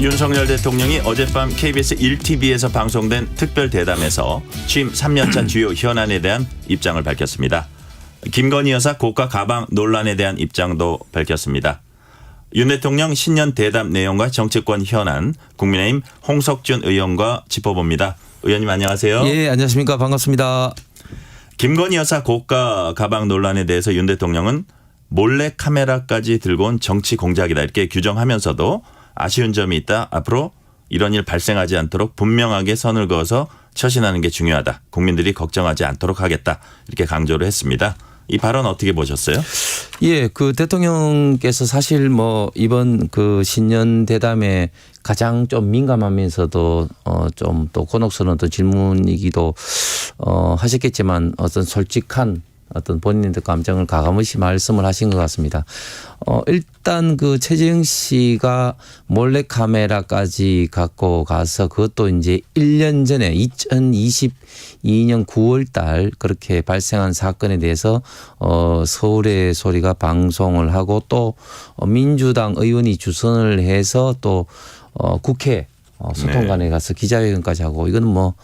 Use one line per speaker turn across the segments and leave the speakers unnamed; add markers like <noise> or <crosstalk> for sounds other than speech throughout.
윤석열 대통령이 어젯밤 KBS 1TV에서 방송된 특별 대담에서 취임 3년차 <clears throat> 주요 현안에 대한 입장을 밝혔습니다. 김건희 여사 고가 가방 논란에 대한 입장도 밝혔습니다. 윤 대통령 신년 대담 내용과 정치권 현안 국민의힘 홍석준 의원과 짚어봅니다. 의원님 안녕하세요.
예, 안녕하십니까. 반갑습니다.
김건희 여사 고가 가방 논란에 대해서 윤 대통령은 몰래 카메라까지 들고 온 정치 공작이다 이렇게 규정하면서도 아쉬운 점이 있다. 앞으로 이런 일 발생하지 않도록 분명하게 선을 그어서 처신하는 게 중요하다. 국민들이 걱정하지 않도록 하겠다. 이렇게 강조를 했습니다. 이 발언 어떻게 보셨어요?
예, 그 대통령께서 사실 뭐 이번 그 신년 대담에 가장 좀 민감하면서도 어좀 또 곤혹스러운 어떤 질문이기도 어 하셨겠지만 어떤 솔직한 어떤 본인의 감정을 가감없이 말씀을 하신 것 같습니다. 어 일단 그 최재형 씨가 몰래 카메라까지 갖고 가서 그것도 이제 1년 전에 2022년 9월 달 그렇게 발생한 사건에 대해서 어 서울의 소리가 방송을 하고 또 어, 민주당 의원이 주선을 해서 또 어 국회 어 소통관에 가서 기자회견까지 하고 이거는 뭐 어,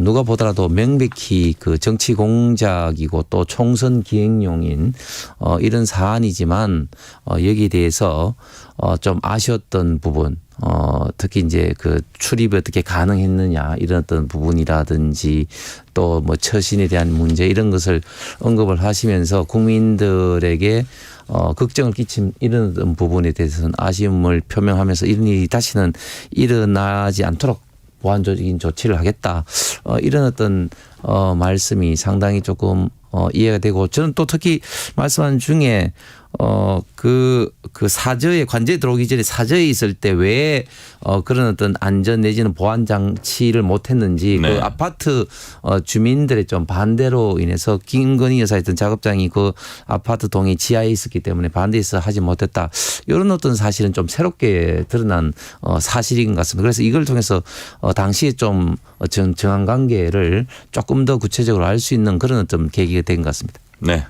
누가 보더라도 명백히 그 정치 공작이고 또 총선 기획용인 어, 이런 사안이지만 어, 여기에 대해서 어, 좀 아쉬웠던 부분 어, 특히 이제 그 출입이 어떻게 가능했느냐 이런 어떤 부분이라든지 또 뭐 처신에 대한 문제 이런 것을 언급을 하시면서 국민들에게 어, 걱정을 끼친 이런 부분에 대해서는 아쉬움을 표명하면서 이런 일이 다시는 일어나지 않도록 보완적인 조치를 하겠다. 어, 이런 어떤 어, 말씀이 상당히 조금 어, 이해가 되고 저는 또 특히 말씀한 중에 어, 그, 그 사저에 관제에 들어오기 전에 사저에 있을 때 왜 어, 그런 어떤 안전 내지는 보안 장치를 못 했는지
네.
그 아파트 어, 주민들의 좀 반대로 인해서 김건희 여사 했던 작업장이 그 아파트 동의 지하에 있었기 때문에 반대해서 하지 못했다. 이런 어떤 사실은 좀 새롭게 드러난 어, 사실인 것 같습니다. 그래서 이걸 통해서 어, 당시에 좀 어, 정, 정한 관계를 조금 더 구체적으로 알 수 있는 그런 어떤 계기가 된 것 같습니다.
네.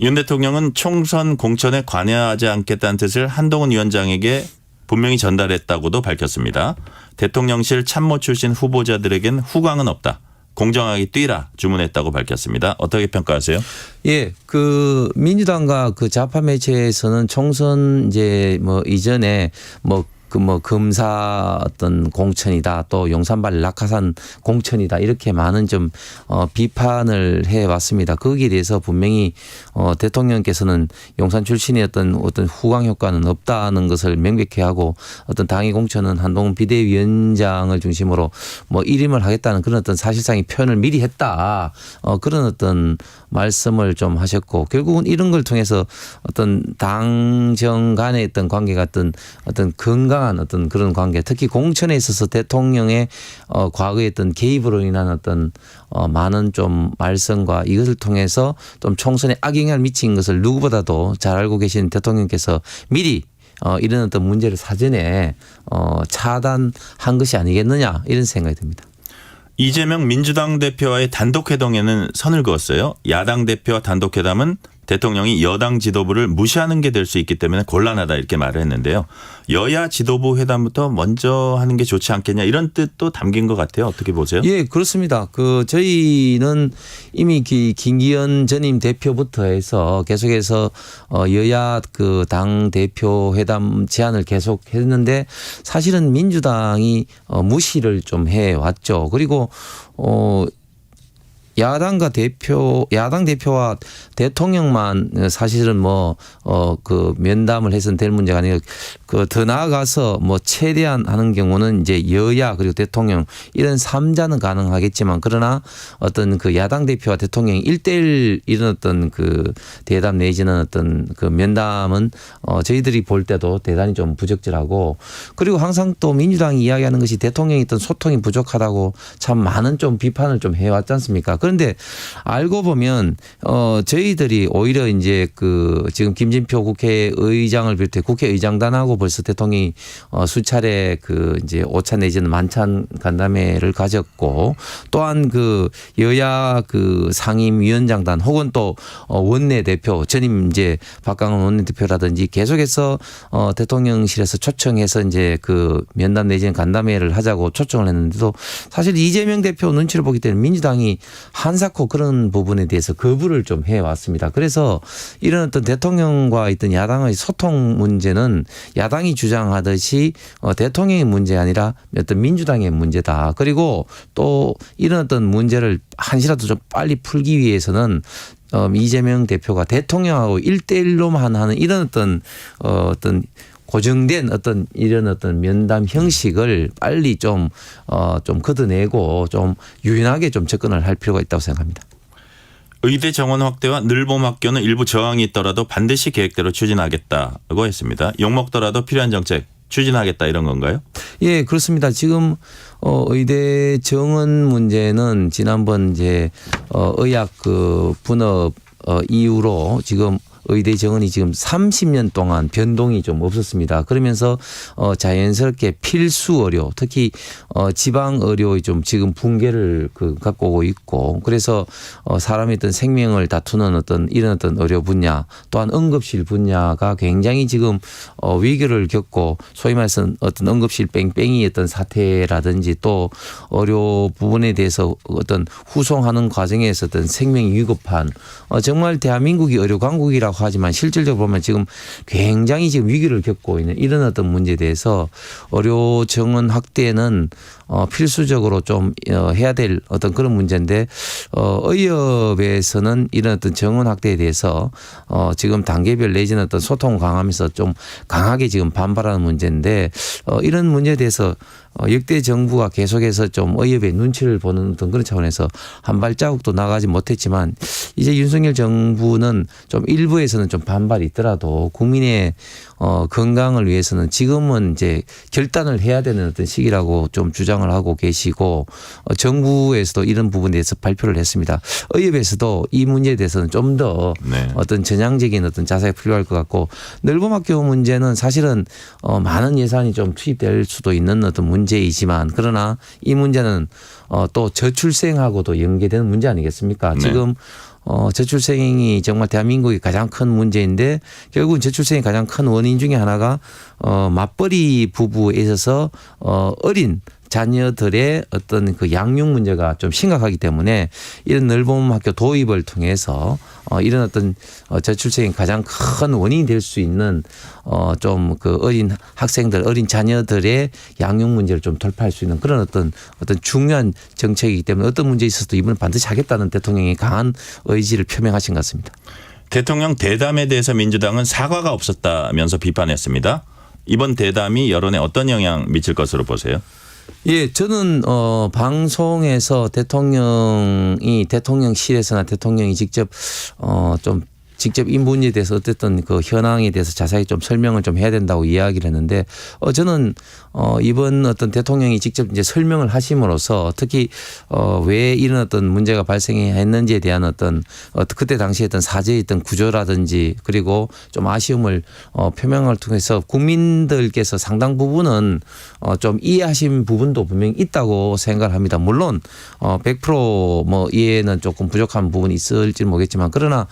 윤 대통령은 총선 공천에 관여하지 않겠다는 뜻을 한동훈 위원장에게 분명히 전달했다고도 밝혔습니다. 대통령실 참모 출신 후보자들에겐 후광은 없다. 공정하게 뛰라 주문했다고 밝혔습니다. 어떻게 평가하세요?
예, 그 민주당과 그 좌파 매체에서는 총선 이제 뭐 이전에 뭐 그 뭐 검사 어떤 공천이다 또 용산발 낙하산 공천이다 이렇게 많은 좀 어, 비판을 해 왔습니다. 거기에 대해서 분명히 어, 대통령께서는 용산 출신의 어떤 어떤 후광 효과는 없다는 것을 명백히 하고 어떤 당의 공천은 한동훈 비대위원장을 중심으로 뭐 일임을 하겠다는 그런 어떤 사실상의 표현을 미리 했다. 어, 그런 어떤 말씀을 좀 하셨고 결국은 이런 걸 통해서 어떤 당정 간의 어떤 관계가 어떤 어떤 건강 한 어떤 그런 관계 특히 공천에 있어서 대통령의 어, 과거의 어떤 개입으로 인한 어떤 어, 많은 좀 말썽과 이것을 통해서 좀 총선에 악영향을 미친 것을 누구보다도 잘 알고 계신 대통령께서 미리 어, 이런 어떤 문제를 사전에 어, 차단한 것이 아니겠느냐 이런 생각이 듭니다.
이재명 민주당 대표와의 단독 회동에는 선을 그었어요. 야당 대표와 단독 회담은 대통령이 여당 지도부를 무시하는 게 될 수 있기 때문에 곤란하다 이렇게 말을 했는데요. 여야 지도부 회담부터 먼저 하는 게 좋지 않겠냐 이런 뜻도 담긴 것 같아요. 어떻게 보세요?
예, 그렇습니다. 그 저희는 이미 기- 김기현 전임 대표부터 해서 계속해서 어 여야 그 당 대표 회담 제안을 계속 했는데 사실은 민주당이 어 무시를 좀 해 왔죠. 그리고 어 야당과 대표 야당 대표와 대통령만 사실은 뭐어그 면담을 해서는 될 문제가 아니고 그 더 나아가서 뭐 최대한 하는 경우는 이제 여야 그리고 대통령 이런 삼자는 가능하겠지만 그러나 어떤 그 야당 대표와 대통령이 일대일 이런 어떤 그 대담 내지는 어떤 그 면담은 어 저희들이 볼 때도 대단히 좀 부적절하고 그리고 항상 또 민주당이 이야기하는 것이 대통령이 어떤 소통이 부족하다고 참 많은 좀 비판을 좀 해왔지 않습니까? 그런데 알고 보면 어 저희들이 오히려 이제 그 지금 김진표 국회의장을 비롯해 국회의장단하고 벌써 대통령이 어 수차례 그 이제 오찬 내지는 만찬 간담회를 가졌고 또한 그 여야 그 상임위원장단 혹은 또 어, 원내 대표 전임 이제 박강원 원내 대표라든지 계속해서 어 대통령실에서 초청해서 이제 그 면담 내지는 간담회를 하자고 초청을 했는데도 사실 이재명 대표 눈치를 보기 때문에 민주당이 한사코 그런 부분에 대해서 거부를 좀 해왔습니다. 그래서 이런 어떤 대통령과 있던 야당의 소통 문제는 야당이 주장하듯이 어, 대통령의 문제 아니라 어떤 민주당의 문제다. 그리고 또 이런 어떤 문제를 한시라도 좀 빨리 풀기 위해서는 어, 이재명 대표가 대통령하고 일대일로만 하는 이런 어떤 어, 어떤 고정된 어떤 이런 어떤 면담 형식을 빨리 좀, 어, 좀 걷어내고 좀 유연하게 좀 접근을 할 필요가 있다고 생각합니다.
의대 정원 확대와 늘봄 학교는 일부 저항이 있더라도 반드시 계획대로 추진하겠다고 했습니다. 욕먹더라도 필요한 정책 추진하겠다 이런 건가요?
예, 그렇습니다. 지금 어 의대 정원 문제는 지난번 이제 어 의학 그 분업 어 이후로 지금 의대 정원이 지금 30년 동안 변동이 좀 없었습니다. 그러면서 어 자연스럽게 필수 의료, 특히 어 지방 의료의 좀 지금 붕괴를 그 갖고 오고 있고 그래서 어 사람의 어떤 생명을 다투는 어떤 이런 어떤 의료 분야 또한 응급실 분야가 굉장히 지금 어 위기를 겪고 소위 말해서 어떤 응급실 뺑뺑이 어떤 사태라든지 또 의료 부분에 대해서 어떤 후송하는 과정에서 어떤 생명이 위급한 어 정말 대한민국이 의료 강국이라고 하지만 실질적으로 보면 지금 굉장히 지금 위기를 겪고 있는 이런 어떤 문제에 대해서 의료 정원 확대는 어 필수적으로 좀 어, 해야 될 어떤 그런 문제인데 어 의협에서는 이런 어떤 정원 확대에 대해서 어 지금 단계별 내지는 어떤 소통 강화하면서 좀 강하게 지금 반발하는 문제인데 어 이런 문제에 대해서 어, 역대 정부가 계속해서 좀 의협의 눈치를 보는 어떤 그런 차원에서 한 발자국도 나가지 못했지만 이제 윤석열 정부는 좀 일부에서는 좀 반발이 있더라도 국민의 어, 건강을 위해서는 지금은 이제 결단을 해야 되는 어떤 시기라고 좀 주장을 하고 계시고 어, 정부에서도 이런 부분에 대해서 발표를 했습니다. 의협에서도 이 문제에 대해서는 좀더
네.
어떤 전향적인 어떤 자세가 필요할 것 같고 늘봄학교 문제는 사실은 어 많은 예산이 좀 투입될 수도 있는 어떤 문제이지만 그러나 이 문제는 어 또 저출생하고도 연계되는 문제 아니겠습니까?
네.
지금 어 저출생이 정말 대한민국의 가장 큰 문제인데 결국은 저출생의 가장 큰 원인 중에 하나가 어 맞벌이 부부에 있어서 어 어린 자녀들의 어떤 그 양육 문제가 좀 심각하기 때문에 이런 늘봄 학교 도입을 통해서 어 이런 어떤 어 저출생의 가장 큰 원인이 될 수 있는 어좀 그 어린 학생들 어린 자녀들의 양육 문제를 좀 돌파할 수 있는 그런 어떤 어떤 중요한 정책이기 때문에 어떤 문제에 있어서도 이번에 반드시 하겠다는 대통령의 강한 의지를 표명하신 것 같습니다.
대통령 대담에 대해서 민주당은 사과가 없었다면서 비판했습니다. 이번 대담이 여론에 어떤 영향 미칠 것으로 보세요?
예, 저는 어 방송에서 대통령이 대통령실에서나 대통령이 직접 어좀 직접 이 문제에 대해서 어쨌든 그 현황에 대해서 자세히 좀 설명을 좀 해야 된다고 이야기를 했는데 어 저는 어 이번 어떤 대통령이 직접 이제 설명을 하심으로써 특히 어왜 이런 어떤 문제가 발생했는지에 대한 어떤 어 그때 당시에 어떤 사제의 어떤 구조라든지 그리고 좀 아쉬움을 어 표명을 통해서 국민들께서 상당 부분은 어좀 이해하신 부분도 분명히 있다고 생각을 합니다. 물론 어 100%뭐 이해는 조금 부족한 부분이 있을지 모르겠지만 그러나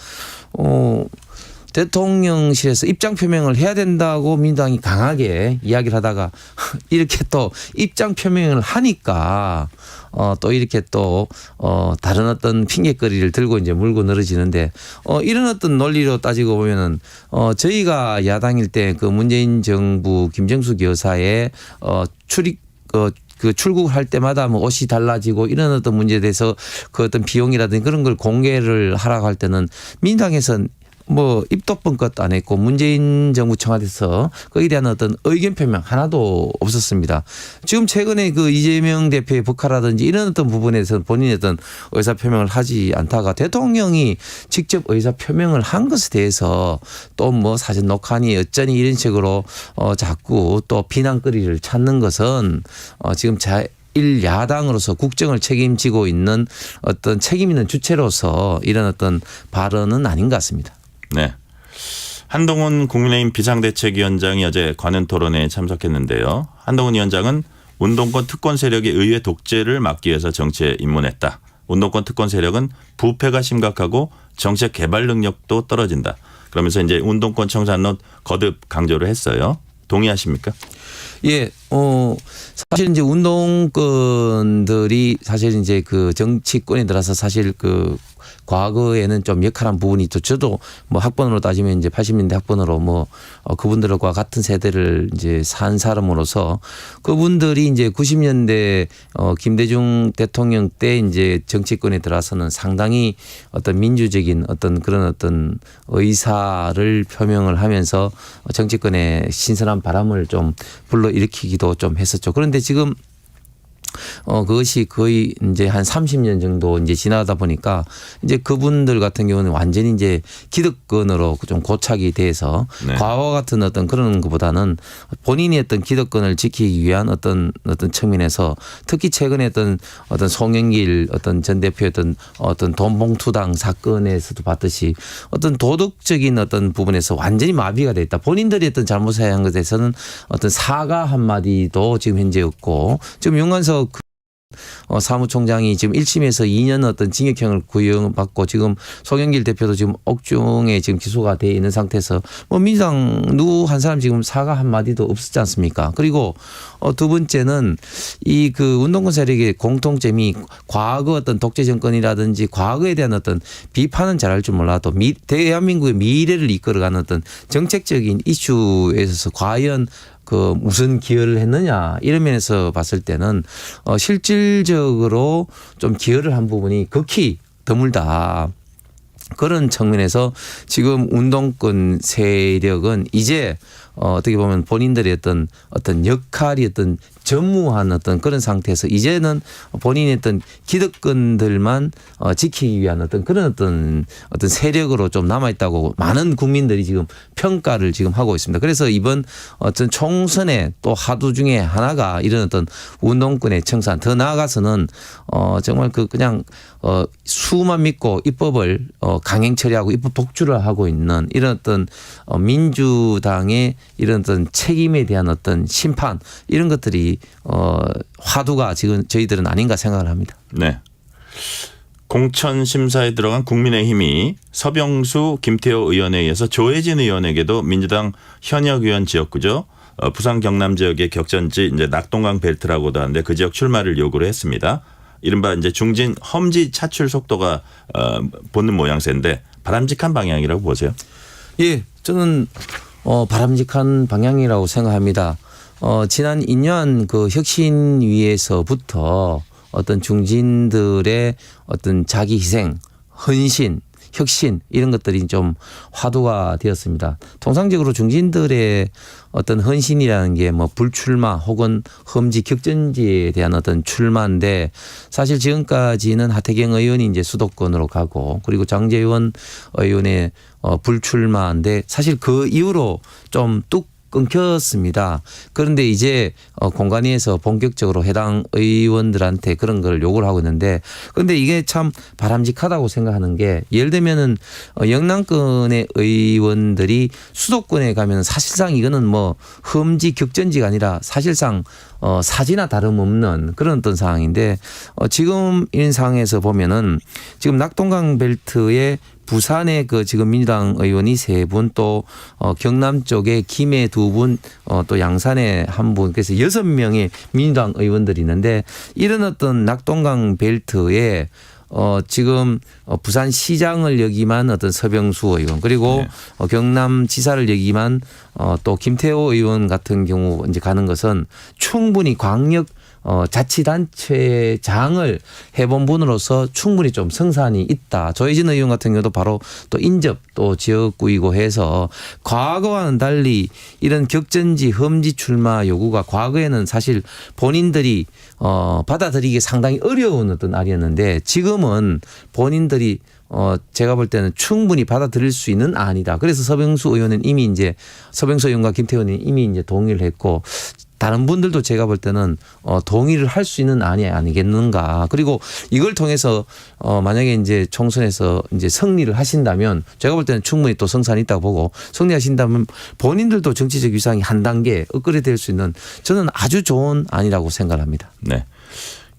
어 대통령실에서 입장 표명을 해야 된다고 민주당이 강하게 이야기를 하다가 <laughs> 이렇게 또 입장 표명을 하니까 어 또 이렇게 또 어 다른 어떤 핑계거리를 들고 이제 물고 늘어지는데 어 이런 어떤 논리로 따지고 보면은 어 저희가 야당일 때 그 문재인 정부 김정숙 여사의 어 출입 어, 그 출국할 때마다 뭐 옷이 달라지고 이런 어떤 문제에 대해서 그 어떤 비용이라든지 그런 걸 공개를 하라고 할 때는 민주당에서는 뭐 입도 뻥끗 안 했고 문재인 정부 청와대에서 거기에 대한 어떤 의견 표명 하나도 없었습니다. 지금 최근에 그 이재명 대표의 북하라든지 이런 어떤 부분에서 본인의 어떤 의사 표명을 하지 않다가 대통령이 직접 의사 표명을 한 것에 대해서 또 뭐 사진 녹화니 어쩌니 이런 식으로 어 자꾸 또 비난거리를 찾는 것은 어 지금 자 제1 야당으로서 국정을 책임지고 있는 어떤 책임 있는 주체로서 이런 어떤 발언은 아닌 것 같습니다.
네. 한동훈 국민의힘 비상대책위원장이 어제 관훈 토론회에 참석했는데요. 한동훈 위원장은 운동권 특권 세력의 의회 독재를 막기 위해서 정치에 입문했다. 운동권 특권 세력은 부패가 심각하고 정책 개발 능력도 떨어진다. 그러면서 이제 운동권 청산론 거듭 강조를 했어요. 동의하십니까?
예, 어, 사실 이제 운동권들이 사실 이제 그 정치권에 들어서 사실 그 과거에는 좀 역할한 부분이 또 저도 뭐 학번으로 따지면 이제 80년대 학번으로 뭐 어, 그분들과 같은 세대를 이제 산 사람으로서 그분들이 이제 90년대 어, 김대중 대통령 때 이제 정치권에 들어서는 상당히 어떤 민주적인 어떤 그런 어떤 의사를 표명을 하면서 정치권에 신선한 바람을 좀 불러 일으키기도 좀 했었죠. 그런데 지금 어, 그것이 거의 이제 한 30년 정도 이제 지나다 보니까 이제 그분들 같은 경우는 완전히 이제 기득권으로 좀 고착이 돼서
네.
과거 같은 어떤 그런 것보다는 본인이 어떤 기득권을 지키기 위한 어떤 어떤 측면에서 특히 최근에 어떤 어떤 송영길 어떤 전 대표의 어떤 어떤 돈봉투당 사건에서도 봤듯이 어떤 도덕적인 어떤 부분에서 완전히 마비가 돼 있다. 본인들이 어떤 잘못을 한 것에서는 어떤 사과 한마디도 지금 현재 없고 지금 윤관석 그 어, 사무총장이 지금 1심에서 2년 어떤 징역형을 구형받고 지금 송영길 대표도 지금 옥중에 지금 기소가 돼 있는 상태에서 뭐 민주당 누구 한 사람 지금 사과 한 마디도 없었지 않습니까? 그리고 어, 두 번째는 이 그 운동권 세력의 공통점이 과거 어떤 독재 정권이라든지 과거에 대한 어떤 비판은 잘할 줄 몰라도 미, 대한민국의 미래를 이끌어가는 어떤 정책적인 이슈에 있어서 과연 그 무슨 기여를 했느냐 이런 면에서 봤을 때는 어 실질적으로 좀 기여를 한 부분이 극히 드물다. 그런 측면에서 지금 운동권 세력은 이제 어, 어떻게 보면 본인들의 어떤 어떤 역할이 어떤 전무한 어떤 그런 상태에서 이제는 본인의 어떤 기득권들만 어, 지키기 위한 어떤 그런 어떤 어떤 세력으로 좀 남아 있다고 많은 국민들이 지금 평가를 지금 하고 있습니다. 그래서 이번 어떤 총선의 또 하두 중에 하나가 이런 어떤 운동권의 청산 더 나아가서는 어 정말 그 그냥 어 수만 믿고 입법을 어 강행 처리하고 입법 독주를 하고 있는 이런 어떤 어 민주당의 이런 어떤 책임에 대한 어떤 심판 이런 것들이 어 화두가 지금 저희들은 아닌가 생각을 합니다.
네. 공천 심사에 들어간 국민의힘이 서병수 김태호 의원에 의해서 조혜진 의원에게도 민주당 현역 의원 지역구죠. 어, 부산 경남 지역의 격전지 이제 낙동강 벨트라고도 하는데 그 지역 출마를 요구를 했습니다. 이른바 이제 중진 험지 차출 속도가 어, 보는 모양새인데 바람직한 방향이라고 보세요.
예, 저는 어, 바람직한 방향이라고 생각합니다. 어, 지난 2년 그 혁신위에서부터 어떤 중진들의 어떤 자기 희생, 헌신, 혁신 이런 것들이 좀 화두가 되었습니다. 통상적으로 중진들의 어떤 헌신이라는 게 뭐 불출마 혹은 험지 격전지에 대한 어떤 출마인데 사실 지금까지는 하태경 의원이 이제 수도권으로 가고 그리고 장재원 의원의 어 불출마인데 사실 그 이후로 좀 뚝 끊겼습니다. 그런데 이제 어 공관위에서 본격적으로 해당 의원들한테 그런 걸 요구를 하고 있는데 근데 이게 참 바람직하다고 생각하는 게 예를 들면은 어 영남권의 의원들이 수도권에 가면 사실상 이거는 뭐 험지 격전지가 아니라 사실상 어 사지나 다름없는 그런 어떤 상황인데 어 지금 이런 상황에서 보면은 지금 낙동강 벨트에 부산에 그 지금 민주당 의원이 세 분 또 어, 경남 쪽에 김해 두 분, 어, 또 양산에 한 분, 그래서 여섯 명의 민주당 의원들이 있는데 이런 어떤 낙동강 벨트에 어, 지금 어, 부산시장을 역임한 어떤 서병수 의원 그리고
네.
어, 경남지사를 역임한 어, 또 김태호 의원 같은 경우 이제 가는 것은 충분히 광역 어, 자치단체장을 해본 분으로서 충분히 좀 성산이 있다. 조혜진 의원 같은 경우도 바로 또 인접 또 지역구이고 해서 과거와는 달리 이런 격전지 험지 출마 요구가 과거에는 사실 본인들이 어, 받아들이기 상당히 어려운 어떤 알이었는데 지금은 본인들이 어, 제가 볼 때는 충분히 받아들일 수 있는 안이다. 그래서 서병수 의원은 이미 이제 서병수 의원과 김태원이 이미 이제 동의를 했고 다른 분들도 제가 볼 때는 어, 동의를 할 수 있는 안이 아니겠는가. 그리고 이걸 통해서 어, 만약에 이제 총선에서 이제 승리를 하신다면 제가 볼 때는 충분히 또 성산이 있다고 보고 승리하신다면 본인들도 정치적 위상이 한 단계 업그레이드 될 수 있는 저는 아주 좋은 안이라고 생각합니다.
네.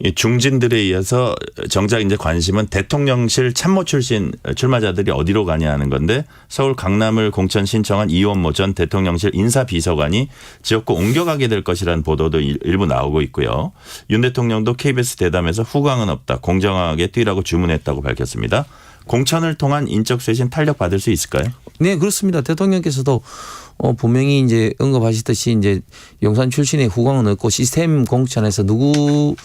이 중진들에 의해서 정작 이제 관심은 대통령실 참모 출신 출마자들이 어디로 가냐 하는 건데 서울 강남을 공천 신청한 이원모 전 대통령실 인사비서관이 지역구 옮겨가게 될 것이라는 보도도 일- 일부 나오고 있고요. 윤 대통령도 KBS 대담에서 후광은 없다. 공정하게 뛰라고 주문했다고 밝혔습니다. 공천을 통한 인적 쇄신 탄력 받을 수 있을까요?
네, 그렇습니다. 대통령께서도 어, 분명히 이제 언급하시듯이 이제 용산 출신의 후광은 없고 시스템 공천에서 누구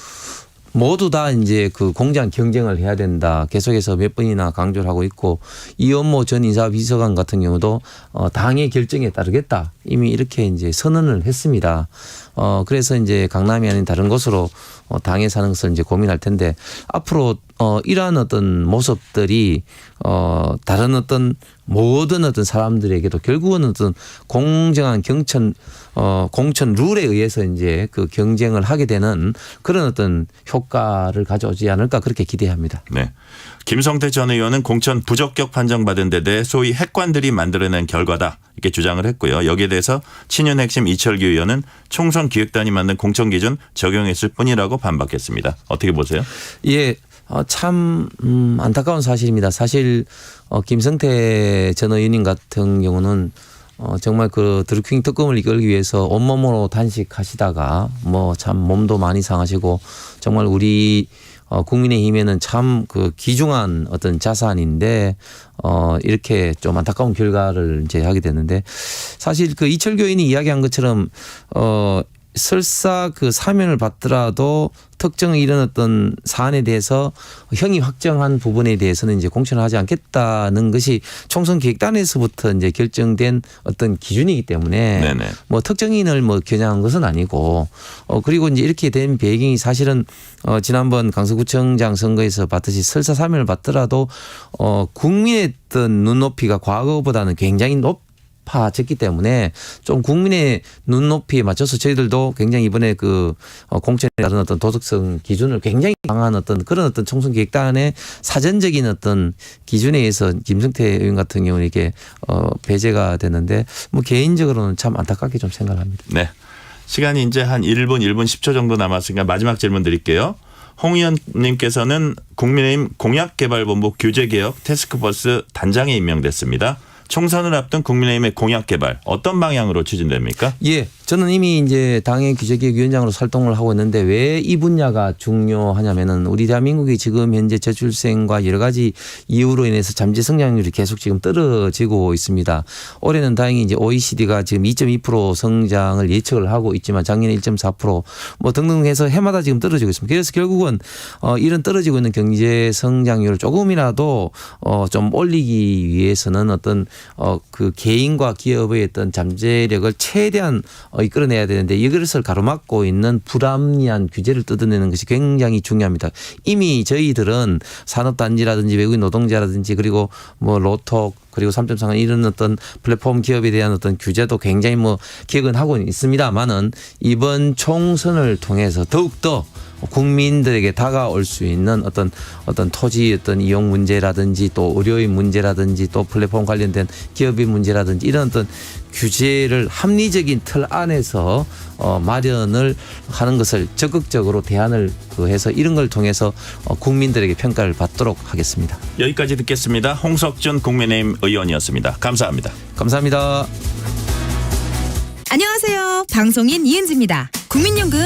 모두 다 이제 그 공장 경쟁을 해야 된다. 계속해서 몇 번이나 강조를 하고 있고 이원모 전 인사비서관 같은 경우도 어, 당의 결정에 따르겠다. 이미 이렇게 이제 선언을 했습니다. 어, 그래서 이제 강남이 아닌 다른 곳으로 어, 당에 사는 것을 이제 고민할 텐데 앞으로 어, 이러한 어떤 모습들이 어, 다른 어떤 모든 어떤 사람들에게도 결국은 어떤 공정한 경천 어, 공천 룰에 의해서 이제 그 경쟁을 하게 되는 그런 어떤 효과를 가져오지 않을까 그렇게 기대합니다.
네. 김성태 전 의원은 공천 부적격 판정받은 데 대해 소위 핵관들이 만들어낸 결과다 이렇게 주장을 했고요. 여기에 대해서 친윤 핵심 이철규 의원은 총선 기획단이 만든 공천 기준 적용했을 뿐이라고 반박했습니다. 어떻게 보세요?
예, 어, 참 음, 안타까운 사실입니다. 사실 어, 김성태 전 의원님 같은 경우는 어, 정말 그 드루킹 특검을 이끌기 위해서 온몸으로 단식하시다가 뭐 참 몸도 많이 상하시고 정말 우리 어, 국민의힘에는 참 그 귀중한 어떤 자산인데 어, 이렇게 좀 안타까운 결과를 이제 하게 됐는데 사실 그 이철교 의원이 이야기한 것처럼 어, 설사 그 사면을 받더라도 특정 이런 어떤 사안에 대해서 형이 확정한 부분에 대해서는 이제 공천을 하지 않겠다는 것이 총선 기획단에서부터 이제 결정된 어떤 기준이기 때문에
네네.
뭐 특정인을 뭐 겨냥한 것은 아니고 어 그리고 이제 이렇게 된 배경이 사실은 어 지난번 강서구청장 선거에서 봤듯이 설사 사면을 받더라도 어 국민의 어떤 눈높이가 과거보다는 굉장히 높 파졌기 때문에 좀 국민의 눈높이에 맞춰서 저희들도 굉장히 이번에 그 어, 공천에 따른 어떤 도덕성 기준을 굉장히 강한 어떤 그런 어떤 총선 기획단의 사전적인 어떤 기준에 의해서 김성태 의원 같은 경우는 이게 어 배제가 됐는데 뭐 개인적으로는 참 안타깝게 좀 생각합니다.
네. 시간이 이제 한 1분, 1분 10초 정도 남았으니까 마지막 질문 드릴게요. 홍 의원님께서는 국민의힘 공약개발본부 규제개혁 테스크포스 단장에 임명됐습니다. 총선을 앞둔 국민의힘의 공약 개발 어떤 방향으로 추진됩니까?
예, 저는 이미 이제 당의 규제기획위원장으로 활동을 하고 있는데 왜 이 분야가 중요하냐면은 우리 대한민국이 지금 현재 저출생과 여러 가지 이유로 인해서 잠재 성장률이 계속 지금 떨어지고 있습니다. 올해는 다행히 이제 OECD가 지금 2.2% 성장을 예측을 하고 있지만 작년에 1.4%뭐 등등 해서 해마다 지금 떨어지고 있습니다. 그래서 결국은 어 이런 떨어지고 있는 경제 성장률을 조금이라도 어좀 올리기 위해서는 어떤 어 그 개인과 기업의 어떤 잠재력을 최대한 어 이끌어내야 되는데 이것을 가로막고 있는 불합리한 규제를 뜯어내는 것이 굉장히 중요합니다. 이미 저희들은 산업단지라든지 외국인 노동자라든지 그리고 뭐 로톡 그리고 3.3 이런 어떤 플랫폼 기업에 대한 어떤 규제도 굉장히 뭐 기획은 하고 있습니다만은 이번 총선을 통해서 더욱더 국민들에게 다가올 수 있는 어떤 어떤 토지 어떤 이용 문제라든지 또 의료인 문제라든지 또 플랫폼 관련된 기업인 문제라든지 이런 어떤 규제를 합리적인 틀 안에서 어 마련을 하는 것을 적극적으로 대안을 그 해서 이런 걸 통해서 어 국민들에게 평가를 받도록 하겠습니다.
여기까지 듣겠습니다. 홍석준 국민의힘 의원이었습니다. 감사합니다.
감사합니다.
안녕하세요. 방송인 이은지입니다. 국민연금